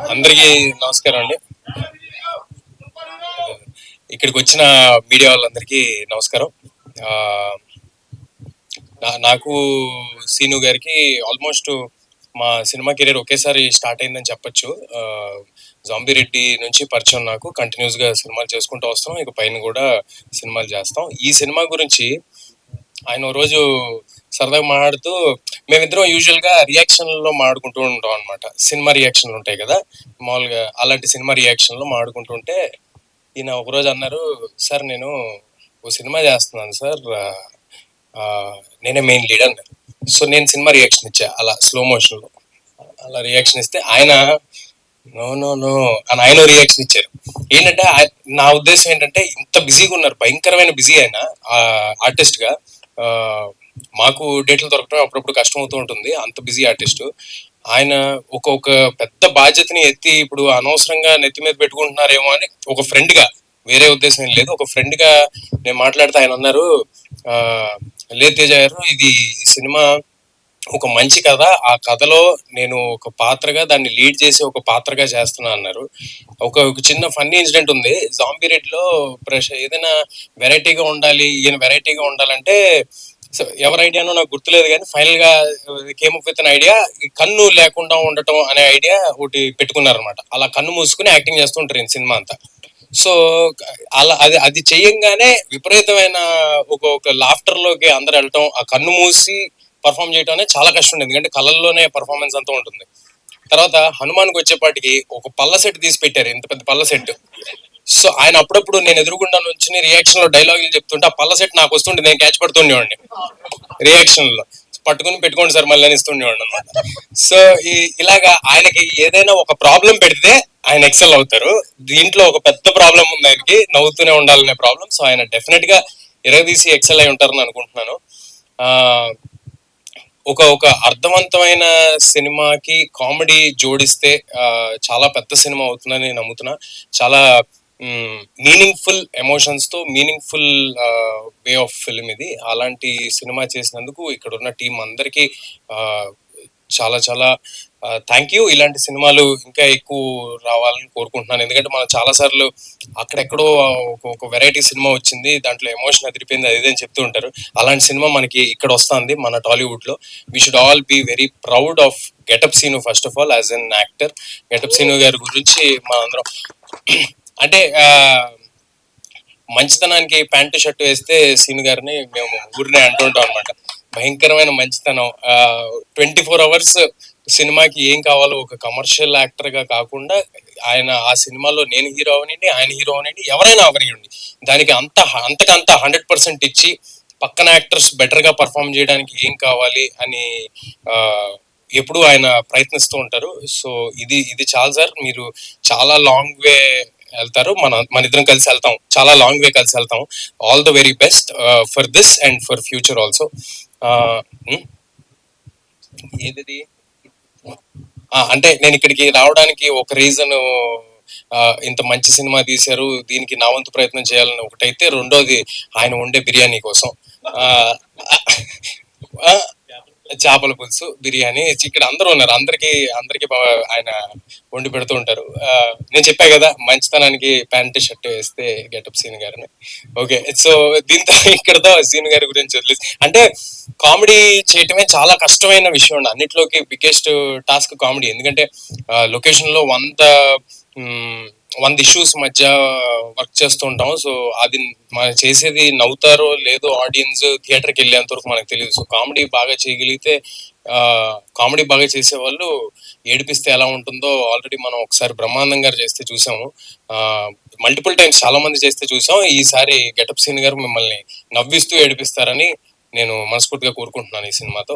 అందరికీ నమస్కారం అండి. ఇక్కడికి వచ్చిన మీడియా వాళ్ళందరికీ నమస్కారం. నా- నాకు సీను గారికి ఆల్మోస్ట్ మా సినిమా కెరీర్ ఒకేసారి స్టార్ట్ అయిందని చెప్పొచ్చు. ఆ, రెడ్డి నుంచి పరిచయం నాకు. కంటిన్యూస్గా సినిమాలు చేసుకుంటూ వస్తాం ఇక పైన కూడా సినిమాలు చేస్తాం. ఈ సినిమా గురించి ఆయన ఓ రోజు సరదాగా మాట్లాడుతూ మేమిద్దరం యూజువల్గా రియాక్షన్లో మాడుకుంటూ ఉంటాం అనమాట సినిమా రియాక్షన్లు ఉంటాయి కదా. మామూలుగా అలాంటి సినిమా రియాక్షన్లో మాడుకుంటుంటే ఈయన ఒక రోజు అన్నారు సార్ నేను ఓ సినిమా చేస్తున్నాను సార్. నేనే మెయిన్ లీడ్ అన్నారు. సో నేను సినిమా రియాక్షన్ ఇచ్చా అలా స్లో మోషన్లో. అలా రియాక్షన్ ఇస్తే ఆయన నో నో నో అని ఆయన రియాక్షన్ ఇచ్చారు. ఏంటంటే నా ఉద్దేశం ఏంటంటే ఇంత బిజీగా ఉన్నారు. భయంకరమైన బిజీ ఆయన ఆర్టిస్ట్గా. మాకు డేట్లు దొరకడం అప్పుడప్పుడు కష్టం అవుతూ ఉంటుంది. అంత బిజీ ఆర్టిస్ట్ ఆయన ఒక్కొక్క పెద్ద బాధ్యతని ఎత్తి ఇప్పుడు అనవసరంగా నెత్తి మీద పెట్టుకుంటున్నారేమో అని ఒక ఫ్రెండ్గా వేరే ఉద్దేశం ఏం లేదు. ఒక ఫ్రెండ్గా నేను మాట్లాడితే ఆయన అన్నారు లేదు తేజ గారు ఇది సినిమా ఒక మంచి కథ. ఆ కథలో నేను ఒక పాత్రగా దాన్ని లీడ్ చేసి ఒక పాత్రగా చేస్తున్నా అన్నారు. ఒక ఒక చిన్న ఫన్నీ ఇన్సిడెంట్ ఉంది. జాంబీ రెడ్లో ప్రశ ఏదైనా వెరైటీగా ఉండాలి ఈయన వెరైటీగా ఉండాలంటే సో ఎవరి ఐడియానో నాకు గుర్తులేదు కానీ ఫైనల్గా came up with an idea కన్ను లేకుండా ఉండటం అనే ఐడియా ఒకటి పెట్టుకున్నారనమాట అలా కన్ను మూసుకుని యాక్టింగ్ చేస్తుంటారు ఈ సినిమా అంతా. సో అలా అది అది చేయంగానే విపరీతమైన ఒక ఒక లాఫ్టర్లోకి అందరు వెళ్ళటం ఆ కన్ను మూసి పర్ఫామ్ చేయటం అనేది చాలా కష్టం ఉంది ఎందుకంటే కళల్లోనే పర్ఫార్మెన్స్ అంతా ఉంటుంది. తర్వాత హనుమాన్కి వచ్చేపాటికి ఒక పల్ల సెట్ తీసి పెట్టారు. ఇంత పెద్ద పల్ల సెట్ సో ఆయన అప్పుడప్పుడు నేను ఎదురుగుండా నుంచి రియాక్షన్లో డైలాగులు చెప్తుంటే ఆ పల్ల సెట్ నాకు వస్తుంటే నేను క్యాచ్ పడుతుండేవాడిని. రియాక్షన్లో. పట్టుకుని పెట్టుకోండి సార్ మళ్ళీ అని అనమాట సో ఈ ఇలాగా ఆయనకి ఏదైనా ఒక ప్రాబ్లం పెడితే ఆయన ఎక్సెల్ అవుతారు. దీంట్లో ఒక పెద్ద ప్రాబ్లం ఉంది ఆయనకి. నవ్వుతూనే ఉండాలనే ప్రాబ్లం సో ఆయన డెఫినెట్గా ఇరగదీసి ఎక్సెల్ అయి ఉంటారని అనుకుంటున్నాను. ఆ ఒక ఒక అర్థవంతమైన సినిమాకి కామెడీ జోడిస్తే చాలా పెద్ద సినిమా అవుతుందని నమ్ముతున్నా. చాలా మీనింగ్ఫుల్ ఎమోషన్స్తో మీనింగ్ఫుల్ వే ఆఫ్ ఫిల్మ్ ఇది. అలాంటి సినిమా చేసినందుకు ఇక్కడ ఉన్న టీం అందరికీ చాలా చాలా థ్యాంక్ యూ ఇలాంటి సినిమాలు ఇంకా ఎక్కువ రావాలని కోరుకుంటున్నాను. ఎందుకంటే మనం చాలా సార్లు అక్కడెక్కడో ఒక- వెరైటీ సినిమా వచ్చింది దాంట్లో ఎమోషన్ అదిరిపోయింది అది ఇది అని చెప్తూ ఉంటారు. అలాంటి సినిమా మనకి ఇక్కడ వస్తుంది మన టాలీవుడ్లో. We should all be very proud of getup Seenu first of all as an actor getup Seenu గారి గురించి మన అందరం అంటే మంచితనానికి ప్యాంటు షర్ట్ వేస్తే సీన్ గారిని మేము ఊరినే అంటుంటాం అనమాట భయంకరమైన మంచితనం. ట్వంటీ ఫోర్ అవర్స్ సినిమాకి ఏం కావాలో ఒక కమర్షియల్ యాక్టర్గా కాకుండా ఆయన ఆ సినిమాలో నేను హీరో అవనండి ఆయన హీరో అవనండి ఎవరైనా అవనియండి. దానికి అంత అంతకంత హండ్రెడ్ పర్సెంట్ ఇచ్చి పక్కన యాక్టర్స్ బెటర్గా పర్ఫామ్ చేయడానికి ఏం కావాలి అని ఎప్పుడు ఆయన ప్రయత్నిస్తూ ఉంటారు. సో ఇది ఇది చాలా సార్. మీరు చాలా లాంగ్ వే వెళ్తారు. మన మన ఇద్దరం కలిసి వెళ్తాం. చాలా లాంగ్ వే కలిసి వెళ్తాం. All the very best for this and for future also ఏది ఆ, అంటే నేను ఇక్కడికి రావడానికి ఒక రీజన్ ఇంత మంచి సినిమా తీశారు. దీనికి నా వంతు ప్రయత్నం చేయాలని ఒకటైతే రెండోది ఆయన వండే బిర్యానీ కోసం. ఆ, ఆ, చేపల పులుసు బిర్యానీ ఇక్కడ అందరూ ఉన్నారు. అందరికి అందరికి ఆయన వండి పెడుతూ ఉంటారు. నేను చెప్పా కదా మంచితనానికి ప్యాంట్ షర్ట్ వేస్తే గెటప్ సీన్ గారిని. ఓకే సో దీంతో ఇక్కడతో సీన్ గారి గురించి వదిలేసి అంటే కామెడీ చేయటమే చాలా కష్టమైన విషయం అండి. అన్నిట్లోకి బిగ్గెస్ట్ టాస్క్ కామెడీ. ఎందుకంటే లొకేషన్లో వంద వంద ఇష్యూస్ మధ్య వర్క్ చేస్తూ ఉంటాం సో అది మనం చేసేది నవ్వుతారో లేదో ఆడియన్స్ థియేటర్కి వెళ్ళేంత వరకు మనకు తెలియదు. సో కామెడీ బాగా చేయగలిగితే కామెడీ బాగా చేసే వాళ్ళు ఏడిపిస్తే ఎలా ఉంటుందో ఆల్రెడీ మనం ఒకసారి బ్రహ్మానందం గారు చేస్తే చూసాము. మల్టిపుల్ టైమ్స్ చాలా మంది చేస్తే చూసాం. ఈసారి గెటప్ సీన్ గారు మిమ్మల్ని నవ్విస్తూ ఏడిపిస్తారని నేను మనస్ఫూర్తిగా కోరుకుంటున్నాను ఈ సినిమాతో.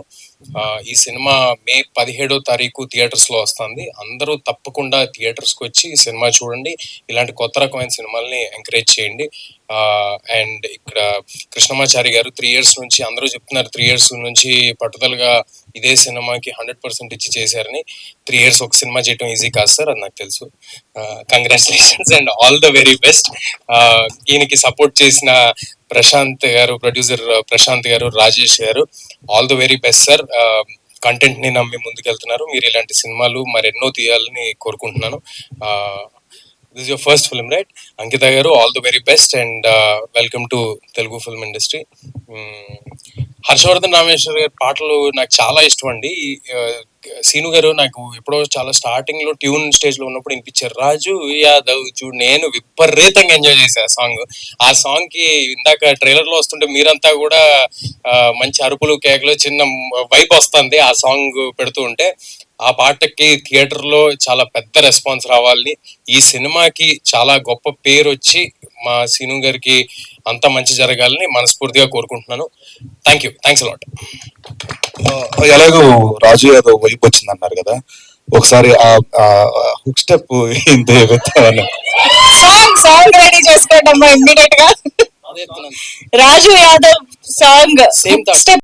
ఈ సినిమా మే పదిహేడో తారీఖు థియేటర్స్లో వస్తుంది. అందరూ తప్పకుండా థియేటర్స్కి వచ్చి ఈ సినిమా చూడండి. ఇలాంటి కొత్త రకమైన సినిమాల్ని ఎంకరేజ్ చేయండి. అండ్ ఇక్కడ కృష్ణమాచారి గారు త్రీ ఇయర్స్ నుంచి అందరూ చెప్తున్నారు త్రీ ఇయర్స్ నుంచి పట్టుదలగా ఇదే సినిమాకి హండ్రెడ్ పర్సెంట్ ఇచ్చి చేశారని. త్రీ ఇయర్స్ ఒక సినిమా చేయడం ఈజీ కాదు సార్ అది నాకు తెలుసు. Congratulations and all the very best ఈయనకి సపోర్ట్ చేసిన ప్రశాంత్ గారు ప్రొడ్యూసర్ ప్రశాంత్ గారు రాజేష్ గారు all the very best sir కంటెంట్ని నమ్మి ముందుకెళ్తున్నారు. మీరు ఇలాంటి సినిమాలు మరెన్నో తీయాలని కోరుకుంటున్నాను. This your first film right Ankitha గారు all the very best and welcome to Telugu film industry Harshavardhan Rameshwar గారి పాటలు నాకు చాలా ఇష్టం అండి. సీను గారు నాకు ఎప్పుడో చాలా స్టార్టింగ్లో ట్యూన్ స్టేజ్లో ఉన్నప్పుడు వినిపించారు. రాజు యాదవ్ చూడు నేను విపరీతంగా ఎంజాయ్ చేశా ఆ సాంగ్ ఆ సాంగ్కి ఇందాక ట్రైలర్లో వస్తుంటే మీరంతా కూడా మంచి అరుపులు కేకలు చిన్న వైప్ వస్తుంది ఆ సాంగ్ పెడుతూ ఉంటే. ఆ పాటకి థియేటర్లో చాలా పెద్ద రెస్పాన్స్ రావాలని ఈ సినిమాకి చాలా గొప్ప పేరు వచ్చి మా సీను గారికి అంతా మంచి జరగాలని మనస్ఫూర్తిగా కోరుకుంటున్నాను. థ్యాంక్ యూ థ్యాంక్స్ అలాట్ ఎలాగో రాజు యాదవ్ వైపు వచ్చింది అన్నారు కదా ఒకసారి ఆ హుక్ స్టెప్ ఇంత ఎగుతామని సాంగ్ సాంగ్ రెడీ చేసుకోండి అమ్మా ఇమ్మీడియట్గా. Raju Yadav song thought. Step